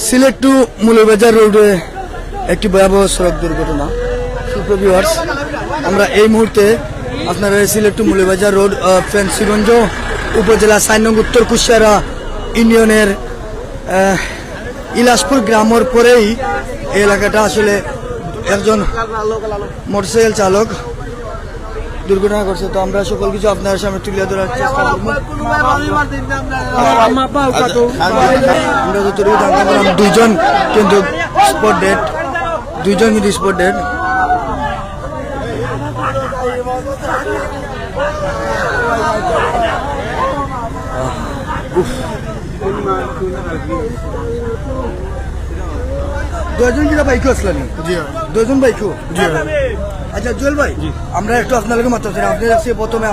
Sylhet to Moulbazar রোডে একটি ভয়াবহ সড়ক দুর্ঘটনা। সুপ্রভিওয়ার্স আমরা এই মুহূর্তে আপনারা সিলেট টু মৌলবাজার রোড ফেন্সিগঞ্জ উপজেলা সাইনং উত্তর কুশিয়ারা ইউনিয়নের ইলাসপুর গ্রামের পরেই এই এলাকাটা আসলে একজন মোটরসাইকেল চালক দুর্ঘটনা করছে তো আমরা সকল কিছু আপনার সামনে তুলে ধরার চেষ্টা করব। আমরা কিন্তু স্পট ডেট দুইজন কিন্তু স্পট ডেট দুজন কিনা বাইকও আসলেন দুজন বাইকও? আচ্ছা জুয়েল ভাই আমরা একটু আপনার মাত্র আপনি প্রথমে